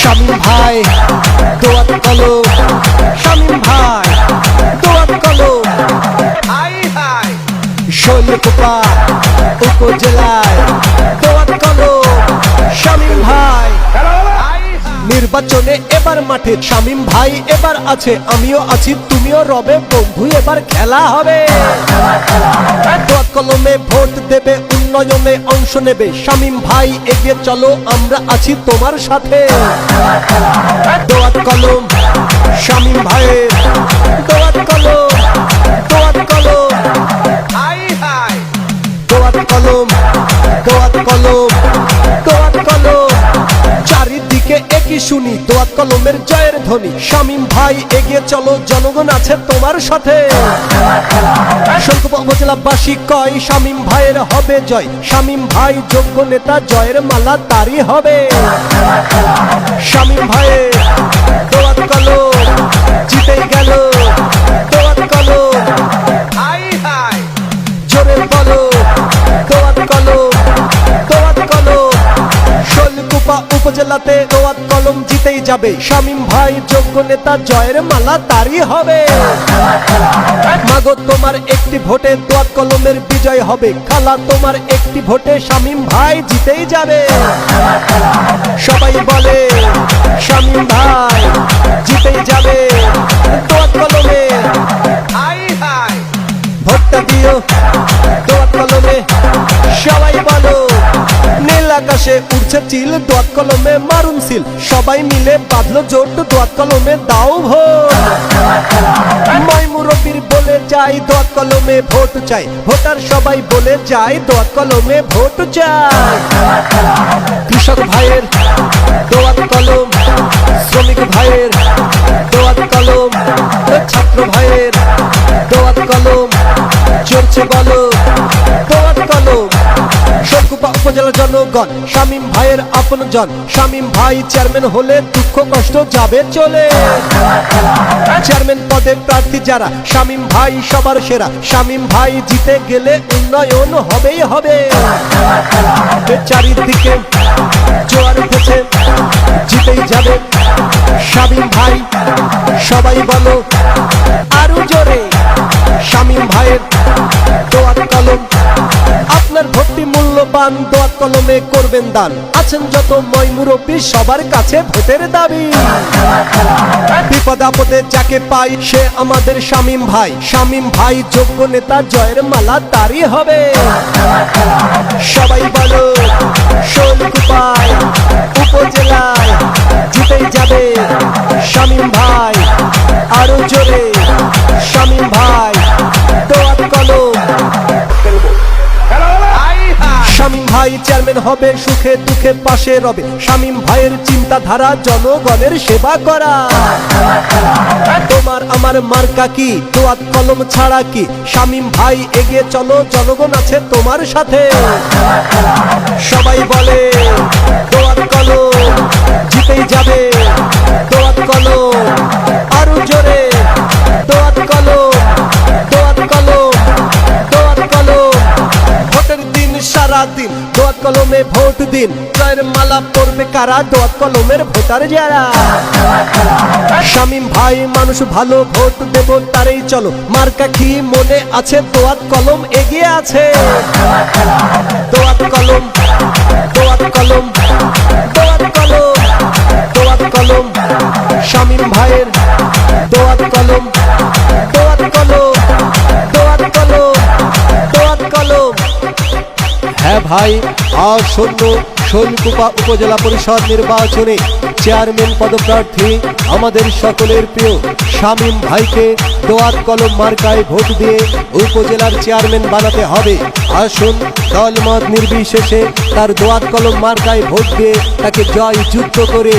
শামীম ভাই দোয়াত কলো শামীম ভাই দোয়াত কলো শৈলকুপা উপজেলায় দোয়াত কলো শামীম ভাই নির্বাচনে এবার মাঠে শামীম ভাই এবার আছে, আমিও আছি, তুমিও রবে, বন্ধু, এবার খেলা হবে। কলমে ভোট দেবে, উন্নয়নে অংশ নেবে, শামীম ভাই, এগিয়ে চলো, আমরা আছি তোমার সাথে। কলম, শামীম ভাইয়ের একই শুনি? দোয়াত কলমের জয়ের ধ্বনি। শামীম ভাই, এগিয়ে চলো, জনগণ আছে তোমার সাথে। শঙ্কর উপজেলাবাসী কয়, শামীম ভাইয়ের হবে জয়। শামীম ভাই, যোগ্য নেতা, জয়ের মালা তারই হবে। শামীম ভাইয়ের দোয়াত কলম জিতে গেল। দোয়াত কলম উপজেলাতে কলম জিতেই যাবে। শামীম ভাই, যোগ্য নেতা, জয়ের মালা তারই হবে। মাগো, তোমার একটি ভোটে দোয়াত কলমের বিজয় হবে। খালা, তোমার একটি ভোটে শামীম ভাই জিতেই যাবে। সবাই বলে, শামীম ভাই দিও দোয়াত কলমে, সবাই বলো, নীল আকাশে উঠছে চিল, দোয়াত কলমে মারুন সিল। সবাই মিলে বাঁধলো জোট, দোয়াত কলমে দাও ভোট। মুরব্বীর বলে যাই দোয়াত কলমে ভোট চাই। ভোটার সবাই বলে যায় দোয়াত কলমে ভোট চাই। কৃষক ভাইয়ের দোয়াত কলম, শ্রমিক ভাইয়ের দোয়াত কলম, ছাত্র ভাইয়ের জনগণ, শামীম ভাইয়ের আপন জন শামীম ভাই চেয়ারম্যান হলে দুঃখ কষ্ট যাবে চলে। চেয়ারম্যান পদে প্রার্থী যারা, শামীম ভাই সবার সেরা। শামীম ভাই জিতে গেলে উন্নয়ন হবেই হবে। চারিদিকে জোয়ার উঠেছে জিতেই যাবে শামীম ভাই। সবাই বলো মূল্যবান দোয়াত কলমে করবেন দান। আছেন যত ময় মুরব্বী, সবার কাছে ভোটের দাবি। বিপদ আপদে যাকে পাই, সে আমাদের শামীম ভাই। শামীম ভাই, যোগ্য নেতা, জয়ের মালা তারই হবে। সবাই বলো শোলকুপায় উপজেলায় ভাই চেয়ারম্যান হবে, সুখে দুঃখে পাশে রবে। শামীম ভাইয়ের চিন্তাধারা জনগণের সেবা করা। তোমার আমার মার্কা কি? তোয়াত কলম ছাড়া কি? শামীম ভাই এগিয়ে চলো, জনগণ আছে তোমার সাথে। সবাই দোয়াত ভোট দিন। জয়ের মালা পড়বে কারা? দোয়াত কলমের ভোটার যারা। শামীম ভাই, মানুষ ভালো ভোট দেব তারেই চলো। মার্কা কি মনে আছে? দোয়াত কলম এগিয়ে আছে। দোয়াত কলম ভাই আসন্ন শৈলকুপা উপজেলা পরিষদ নির্বাচনে চেয়ারম্যান পদপ্রার্থী আমাদের সকলের প্রিয় শামীম ভাইকে দোয়াত কলম মার্কায় ভোট দিয়ে উপজেলার চেয়ারম্যান বানাতে হবে। আসুন, দলমত নির্বিশেষে তার দোয়াত কলম মার্কায় ভোট দিয়ে তাকে জয় যুক্ত করে